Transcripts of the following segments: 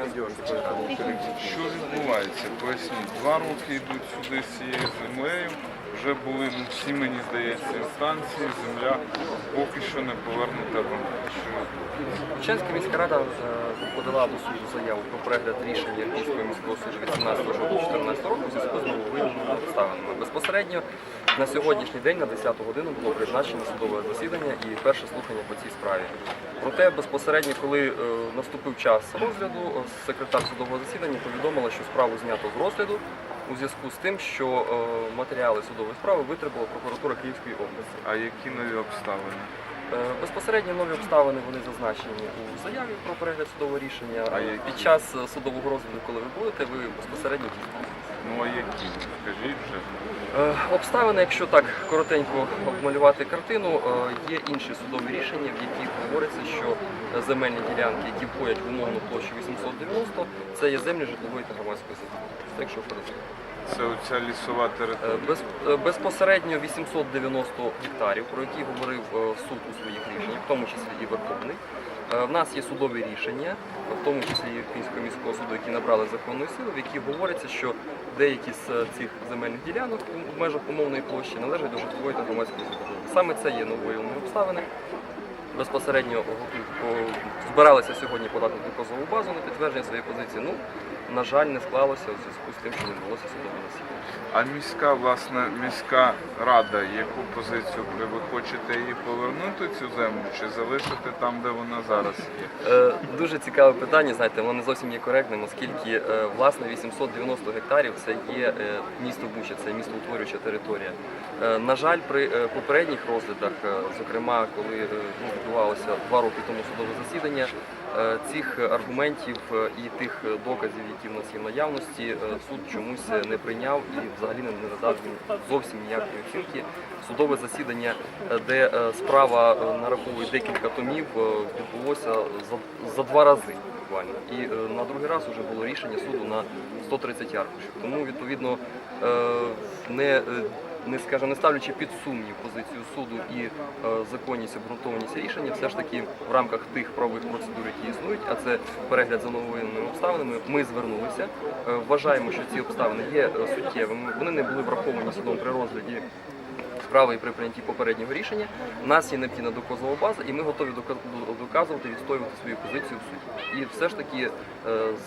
Що відбувається? Поясніть, два роки йдуть сюди з цією землею. Вже були, ну, всі, мені здається, інстанції, земля поки що не повернута вам. Що Бучанська міська рада е, подала до суду заяву про перегляд рішення Київського міського суду 18 жовтня 2014 року зв'язку з нововиявленими обставинами. Безпосередньо на сьогоднішній день на 10 годину було призначено судове засідання і перше слухання по цій справі. Проте безпосередньо, коли е, наступив час розгляду, е, секретар судового засідання повідомила, що справу знято з розгляду у зв'язку з тим, що е, матеріали судової справи витребувала прокуратура Київської області. а які нові обставини? Безпосередньо нові обставини вони зазначені у заяві про перегляд судового рішення. А. Під час судового розгляду, коли ви будете, ви безпосередньо дійсните. Ну а які? Скажіть вже. Е, Обставини, якщо так коротенько обмалювати картину, е, є інші судові рішення, в яких говориться, що земельні ділянки, які входять в умовну площу 890, це є землі житлової та громадської забудови. Це якщо коротко. Це оця лісова Е, територія. Без, безпосередньо 890 гектарів, про які говорив суд у своїх рішеннях, в тому числі і Верховний. Е, В нас є судові рішення, в тому числі Європейського міського суду, які набрали законної сили, в які говориться, що деякі з цих земельних ділянок в межах умовної площі належать до житлової та громадської забудови. Саме це є новою обставини. Безпосередньо збиралися сьогодні подати доказову базу на підтвердження своєї позиції. Ну, на жаль, не склалося у зв'язку з тим, що не відбулося судове засідання. А міська, власне, міська рада, яку позицію ви ви хочете її повернути цю землю чи залишити там, де вона зараз є? Е, Дуже цікаве питання, знаєте, воно не зовсім є коректним, оскільки е, власне 890 гектарів це є е, місто Буча, це містоутворююча територія. Е, На жаль, при е, попередніх розглядах, е, зокрема, коли е, ну, відбувалося два роки тому судове засідання, цих аргументів е, і тих е, доказів, які в нас є в наявності, е, суд чомусь е, не прийняв і взагалі не надав зовсім ніякої оцінки. Судове засідання, е, де е, справа е, нараховує декілька томів, е, відбулося за, за два рази буквально. І е, на другий раз вже було рішення суду на 130 аркушів. Тому відповідно е, не е, не скажу, не ставлячи під сумнів позицію суду і е, законність обґрунтованість рішення, все ж таки в рамках тих правових процедур, які існують, а це перегляд за нововиявленими обставинами, ми звернулися. Е, вважаємо, що ці обставини є е, суттєвими. Вони не були враховані судом при розгляді справи і при прийнятті попереднього рішення. У нас є необхідна доказова база, і ми готові дока- доказувати, відстоювати свою позицію в суді. І все ж таки е,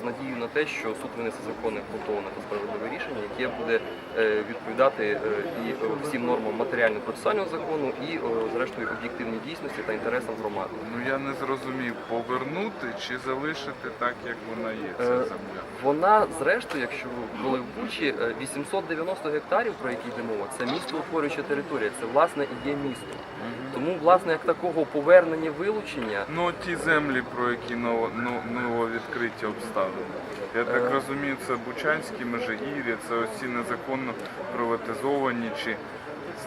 з надією на те, що суд винесе законне, обґрунтоване та справедливе рішення, яке буде е, відповідати е, і всім нормам матеріально-процесуального закону, і зрештою об'єктивній дійсності та інтересам громади. Ну я не зрозумів, повернути чи залишити так, як вона є, ця земля. Вона, зрештою, якщо були в Бучі, е, 890 гектарів, про які йде мова, це місто утворююча територія, це власне і є місто. Тому, власне, як такого повернення вилучення. Ну ті землі, про які ново, ну, нововідкриті обставини. Я так Е. розумію, це Бучанські межигір'я, це оці незаконно приватизовані чи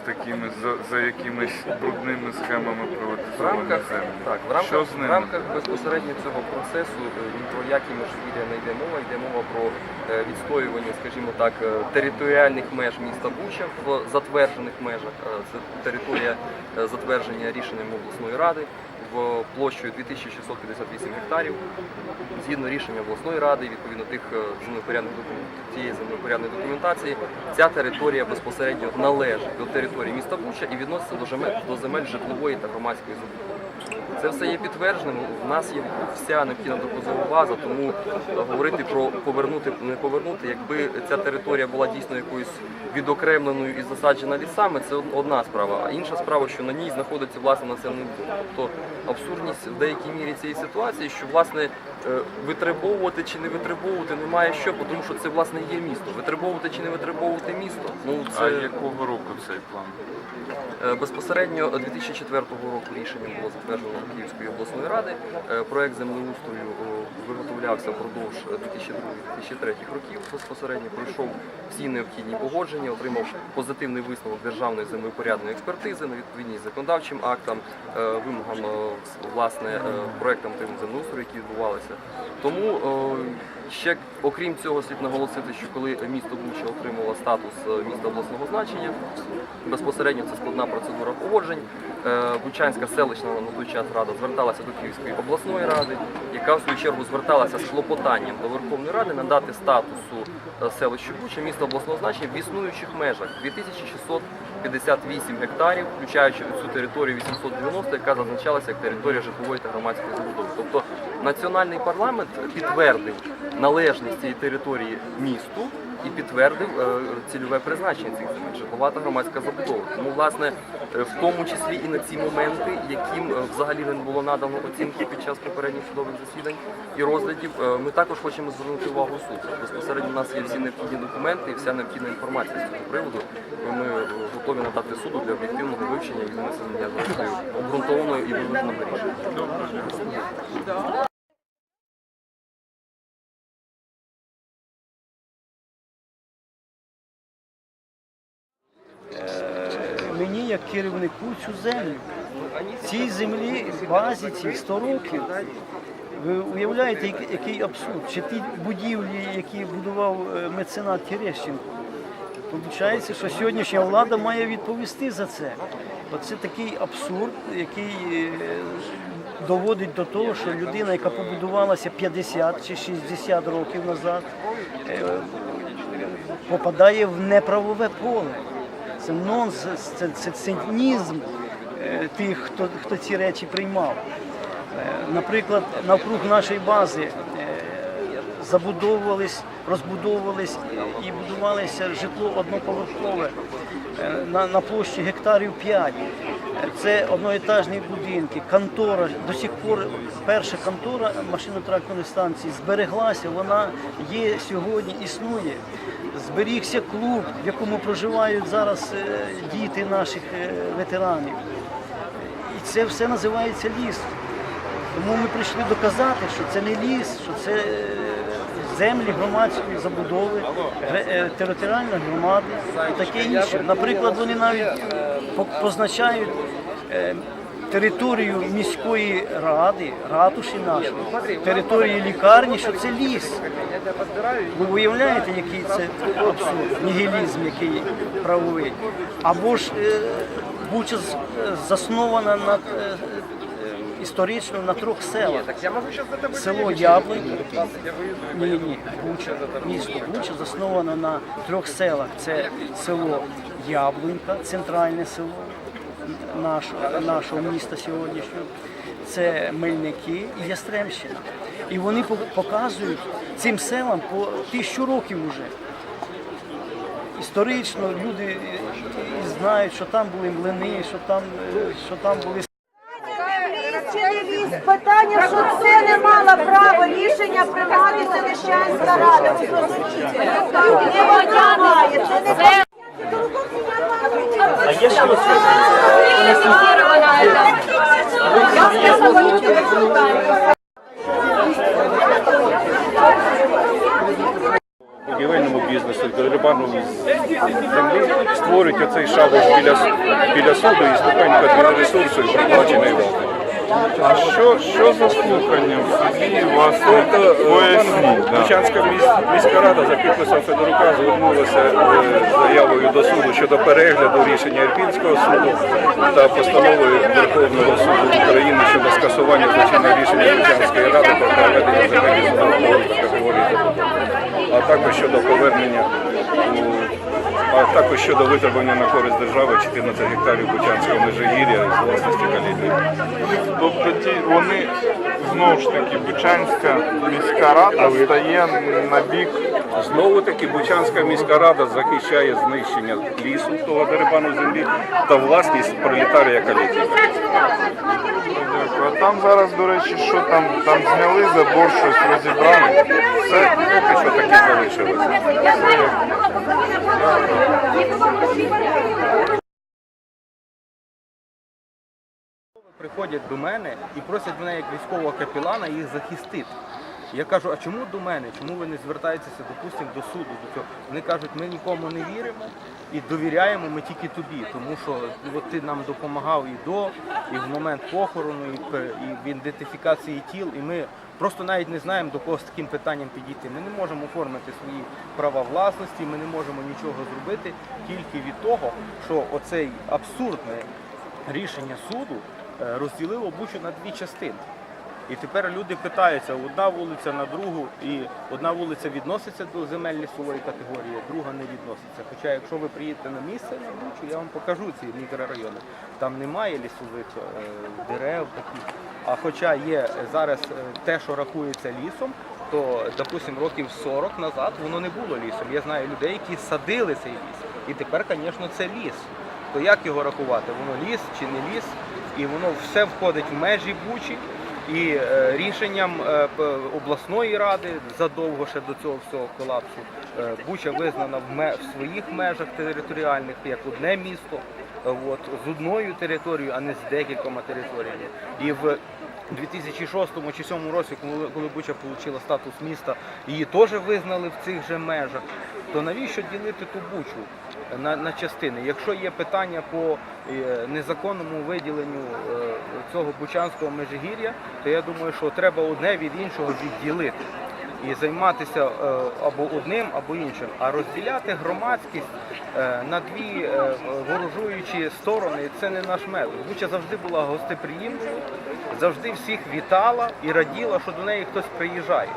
такими за, за якимись брудними схемами В приватизовані рамках, землі. так, в рамках, Що з в ними? рамках безпосередньо цього процесу е, ні про які межгір'я не йде мова, йде мова про е, відстоювання, скажімо так, е, територіальних меж міста Буча в затверджених межах. Е, Це територія е, затвердження рішенням обласної ради в площею 2658 гектарів. Згідно рішення обласної ради, відповідно тих е, цієї землепорядної документації, ця територія безпосередньо належить до території міста Буча і відноситься до земель, до земель житлової та громадської забудови. Це все є підтвердженим. У нас є вся необхідна доказова база, тому е, говорити про повернути не повернути, якби ця територія була дійсно якоюсь відокремленою і засаджена лісами, це одна справа. А інша справа, що на ній знаходиться власне населений пункт. Тобто абсурдність в деякій мірі цієї ситуації, що власне е, витребовувати чи не витребовувати немає що, тому що це власне є місто. Витребовувати чи не витребовувати місто. Ну це А якого року цей план? Е, Безпосередньо 2004 року рішенням було затверджено Київської обласної ради. Е, Проект землеустрою виготовлявся впродовж 2002-2003 років. Безпосередньо пройшов всі необхідні погодження, отримав позитивний висновок державної землепорядної експертизи на відповідність законодавчим актам, е, вимогам е, власне е, проектам тим землеустрою, які відбувалися. Тому е, Ще окрім цього, слід наголосити, що коли місто Буча отримало статус е, міста обласного значення, безпосередньо це складна процедура погоджень. Е, Бучанська селищна на той час рада зверталася до Київської обласної ради, яка в свою чергу зверталася з клопотанням до Верховної Ради надати статусу селищу Буча міста обласного значення в існуючих межах 2658 гектарів, включаючи цю територію 890, яка зазначалася як територія житлової та громадської забудови. Тобто національний парламент підтвердив належність цієї території місту і підтвердив е, цільове призначення цих земель житлова громадська забудова. Тому, власне, е, в тому числі і на ці моменти, яким е, взагалі не було надано оцінки під час попередніх судових засідань і розглядів, ми також хочемо звернути увагу суд. Безпосередньо у нас є всі необхідні документи і вся необхідна інформація з цього приводу. Ми готові надати суду для об'єктивного вивчення і винесення зрештою обґрунтованого і виваженого рішення. Цю землю. Цій землі базі ці 100 років. Ви уявляєте, який- абсурд? Чи ті будівлі, які будував е, меценат Терещенко? Получається, що сьогоднішня влада має відповісти за це. Оце такий абсурд, який е, доводить до того, що людина, яка побудувалася 50 чи 60 років назад, е, попадає в неправове поле. Це нонсенс, це, це цинізм е, тих, хто, хто ці речі приймав. Е, Наприклад, навкруг нашої бази е, забудовувались, розбудовувались і будувалося житло одноповерхове на, на площі гектарів 5. Е, Це одноетажні будинки, контора. До сих пор перша контора машино-тракторної станції збереглася, вона є сьогодні, існує. Зберігся клуб, в якому проживають зараз е, діти наших е, ветеранів. І це все називається ліс. Тому ми прийшли доказати, що це не ліс, що це е, землі громадської забудови, територіальної громади і таке інше. Наприклад, вони навіть позначають територію міської ради, ратуші нашої, території лікарні, що це ліс. Ви уявляєте, який це абсурд, нігілізм, який правовий. Або ж е, Буча заснована на е, е, історично на трьох селах. Село Яблонь, ні, ні, Буча, місто Буча засновано на трьох селах. Це село Яблунька, центральне село нашого, нашого міста сьогоднішнього. Це Мельники і Ястремщина. І вони показують цим селам по тисячу років уже. Історично люди е, знають, що там були млини, що там, е, що там були? Питання, що це не мала права рішення приймати селищанська рада. Ви зрозумієте? Не вона має, це не це. А є що будівельному бізнесу, дерибану землі оцей біля, біля суду і ступенька для ресурсу і проплаченої влади. А що, що за слухання в суді вас Тобто, поясніть? Бучанська міська рада за підписом Федорука звернулася е, заявою до суду щодо перегляду рішення Ірпінського суду та постановою Верховного суду України щодо скасування злочинного рішення Бучанської ради про проведення земельних судового категорії а також щодо повернення а також щодо витребування на користь держави 14 гектарів Бучанського межигір'я з власності Калітної. Тобто ті, вони знову ж таки Бучанська міська рада стає на бік Знову таки Бучанська міська рада захищає знищення лісу, того дерибану землі та власність пролетарія Калітної. А там зараз, до речі, що там, там зняли забор, щось розібрали. Це поки що таки залишилося. Приходять до мене і просять мене як військового капелана їх захистити. Я кажу, а чому до мене? Чому ви не звертаєтеся, допустимо, до суду? До цього? Вони кажуть, ми нікому не віримо і довіряємо ми тільки тобі, тому що от ти нам допомагав і до, і в момент похорону, і в ідентифікації тіл, і ми просто навіть не знаємо до кого з таким питанням підійти. Ми не можемо оформити свої права власності, ми не можемо нічого зробити тільки від того, що оцей абсурдне рішення суду е, розділило Бучу на дві частини. І тепер люди питаються, одна вулиця на другу, і одна вулиця відноситься до земель лісової категорії, друга не відноситься. Хоча, якщо ви приїдете на місце на Бучу, я вам покажу ці мікрорайони. Там немає лісових е, дерев таких. А хоча є зараз е, те, що рахується лісом, то, допустимо, років 40 назад воно не було лісом. Я знаю людей, які садили цей ліс. І тепер, звісно, це ліс. То як його рахувати? Воно ліс чи не ліс? І воно все входить в межі Бучі. І е, рішенням е, обласної ради задовго ще до цього всього колапсу е, Буча визнана в, своїх межах територіальних як одне місто, от, з одною територією, а не з декількома територіями. І в 2006 чи 2007 році, коли Буча отримала статус міста, її теж визнали в цих же межах. То навіщо ділити ту Бучу на, на частини? Якщо є питання по е, незаконному виділенню е, цього бучанського межигір'я, то я думаю, що треба одне від іншого відділити. І займатися е, або одним, або іншим, а розділяти громадськість на дві ворожуючі сторони це не наш метод. Буча завжди була гостеприємною, завжди всіх вітала і раділа, що до неї хтось приїжджає.